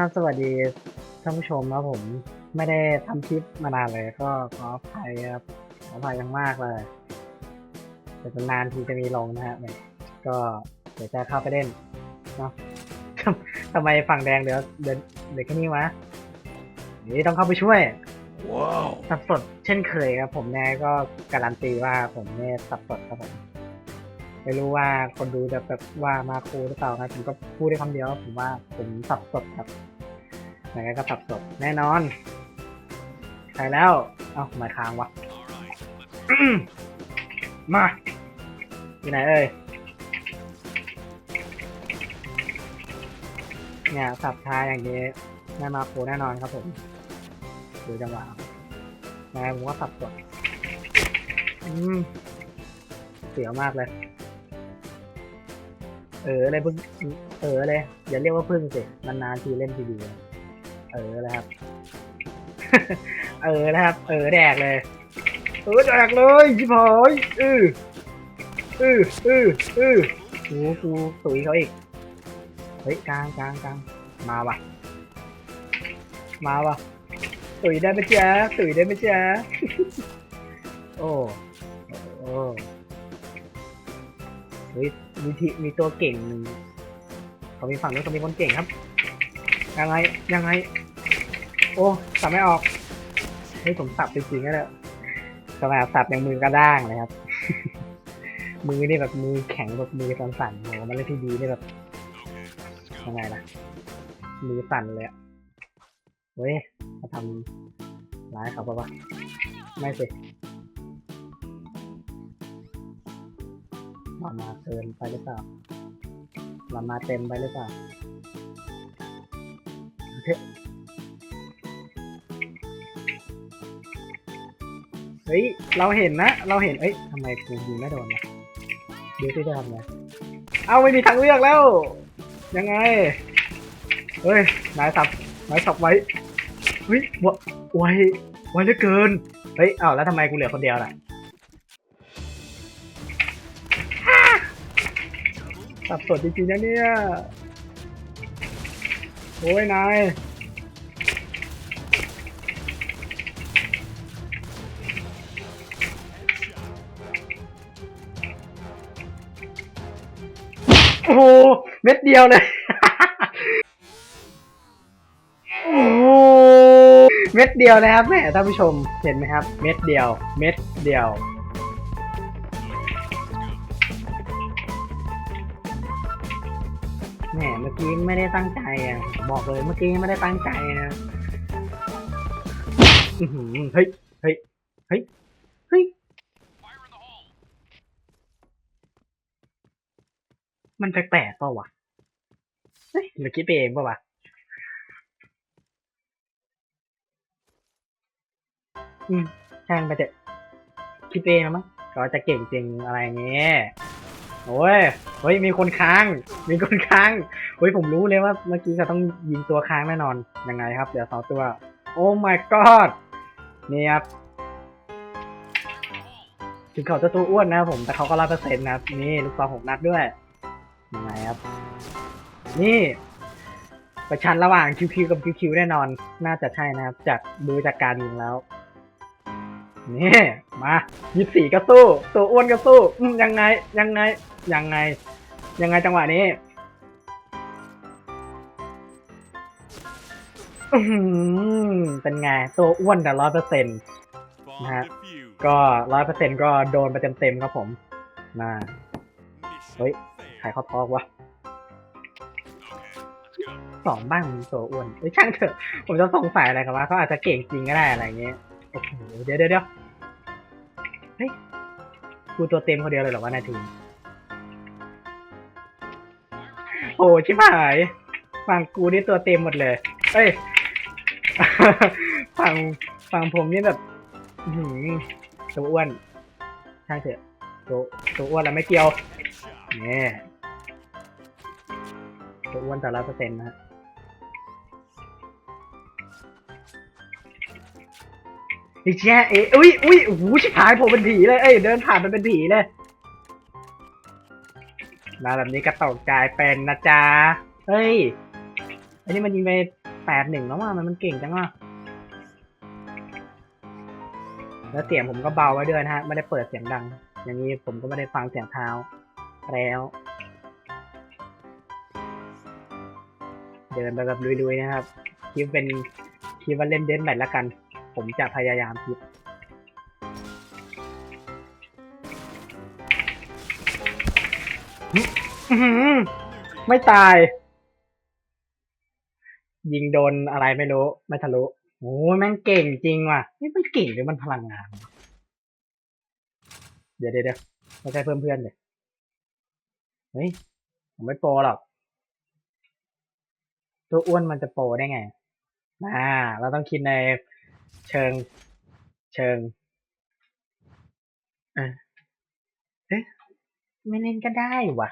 ครับสวัสดีท่านผู้ชมนะผมไม่ได้ทำคลิปมานานเลยก็ขออภัยครับขออภัยอย่างมากเลยแต่นานทีจะมีลงนะฮะเนี่ยก็เดี๋ยวจะเข้าไปเล่นเนาะทำไมฝั่งแดงเดี๋ยวเดี๋ยวเดี๋ยวแค่นี้วะนี่ต้องเข้าไปช่วยว้าวสับสดเช่นเคยครับผมแน่ก็การันตีว่าผมเนี่ยสับสดครับผมไม่รู้ว่าคนดูจะแบบว่ามาคูหรือเปล่านะผมก็พูดได้คำเดียวว่าผมว่าผมสับสดครับ ยังไงก็สับสดแน่นอนใครแล้ว เอ้าหมายค้างวะ มาอยู่ไหนเอ่ย เนี่ยสับท้ายอย่างนี้แน่มาโคแน่นอนครับผม ดูจังหวะนายผมว่าสับสนอืมเสียวมากเลย เอออะไรพึ่ง เออเลย อย่าเรียกว่าพึ่งสิ นานๆทีเล่นทีเดียว เออเลยครับ เออนะครับ เออแดกเลย เออแดกเลยชิบหายเออเออเออเออโอ้กูตุ๋ยเขาอีก เฮ้ยกลางกลางกลางมาว่ะ มาว่ะตุ๋ยได้ไหมจ๊ะตุ๋ยได้ไหมจ๊ะโอ้โอ้เฮ้ยมีทีมีตัวเก่งหนึ่งเขามีฝั่งนู้นเขามีคนเก่งครับ ยังไง ยังไง โอ้สับไม่ออกเฮ้ยผมสับจริงๆก็เลยขนาดสับยังมือกระด้างเลยครับ มือนี่แบบมือแข็งแบบมือสั่นๆโหมันเล่นที่ดีนี่แบบยังไงล่ะมือสั่นเลยอะเว้ยมาทำร้ายเขาปะวะไม่สิมามาเกินไปหรือเปล่ามามาเต็มไปหรือเปล่า เฮ้ย เราเห็นนะ เราเห็นเอ้ยทำไมกูยิงไม่โดนนะเดี๋ยวที่จะทำไงเอาไม่มีทางเลือกแล้ว ยังไง เฮ้ย นายสับนายสับไว้ เฮ้ยวะไวไวเหลือเกิน เฮ้ยเอ้าแล้วทำไมกูเหลือคนเดียวล่ะสับสนจริงๆนะเนี่ย โอ้ยนาย โอ้โหเม็ดเดียวเลย โอ้โหเม็ดเดียวนะครับแม่ท่านผู้ชมเห็นไหมครับ เม็ดเดียว เม็ดเดียวแหมเมื่อกี้ไม่ได้ตั้งใจอะ บอกเลยเมื่อกี้ไม่ได้ตั้งใจนะเฮ้ย เฮ้ย เฮ้ย มันแปลกๆป่าวะเฮ้ยหรือคิดไปเองป่าวะอืมช่างไปเถอะคิดเองนะมั้งก็จะเก่งจริงอะไรเงี้ยโอ้ยเฮ้ยมีคนค้าง มีคนค้างเฮ้ยผมรู้เลยว่าเมื่อกี้เขาต้องยิงตัวค้างแน่นอนยังไงครับ เดี๋ยวสองตัว โอ้ my god นี่ครับถึงเขาจะตัวอ้วนนะผมแต่เขาก็ร้อยเปอร์เซ็นต์นะนี่ลูกซองหกนัดด้วย ยังไงครับ นี่ ประชันระหว่างคิวคิวกับคิวคิวแน่นอน น่าจะใช่นะครับ จากดูจากการยิงแล้ว นี่มายี่สี่ก็สู้ ตัวอ้วนก็สู้ยังไง ยังไง ยังไง ยังไงจังหวะนี้เป็นไง ตัวอ้วนแต่ร้อยเปอร์เซ็นต์นะฮะก็ร้อยเปอร์เซ็นต์ก็โดนไปเต็มๆครับผมน่าเฮ้เฮ้ยยใครเขาทอกวะสองบ้างมีตัวอ้วนเอ้ยช่างเถอะ ผมจะสงสัยอะไรกันวะเขาอาจจะเก่งจริงก็ได้อะไรเงี้ยโอ้โหเดี๋ยวเดี๋ยวเดี๋ยวเฮ้ยกูตัวเต็มคนเดียวเลยเหรอวะนายทีมโอ้ชิบหายฝั่งกูนี่ตัวเต็มหมดเลย เอ้ยฝั่งฝั่งผมนี่แบบอื้อหือตัวอ้วนช่างเถอะตัวตัวอ้วนแล้วไม่เกี่ยวนี่ ตัวอ้วนแต่ละเปอร์เซ็นต์นะฮะไอ้แช่เอ้ยอุ้ยอุ้ยโอ้โหชิบหายผมเป็นผีเลยเอ้ยเดินผ่านมันเป็นผีเลยมาแบบนี้ก็ตกใจเป็นนะจ๊ะเฮ้ย อันนี้มันยิงไปแปดหนึ่งแล้วว่ามันมันเก่งจังว่ะแล้วเสียงผมก็เบาไว้ด้วยนะฮะ ไม่ได้เปิดเสียงดัง อย่างนี้ผมก็ไม่ได้ฟังเสียงเท้าแล้ว เดินไปแบบลุยๆนะครับคิดเป็นคิดว่าเล่นเดนแมทแล้วกัน ผมจะพยายามคิดไม่ตาย ยิงโดนอะไรไม่รู้ ไม่ทะลุโอ้ยแม่งเก่งจริงว่ะ นี่มันเก่งหรือมันพลังงาน เดี๋ยวเดี๋ยวเดี๋ยวไม่ใช่เพื่อนเพื่อนเลยเฮ้ย ผมไม่โปรหรอก ตัวอ้วนมันจะโปรได้ไง อ่า เราต้องคิดในเชิงเชิงเออเอ๊ะไม่เล่นก็ได้วะ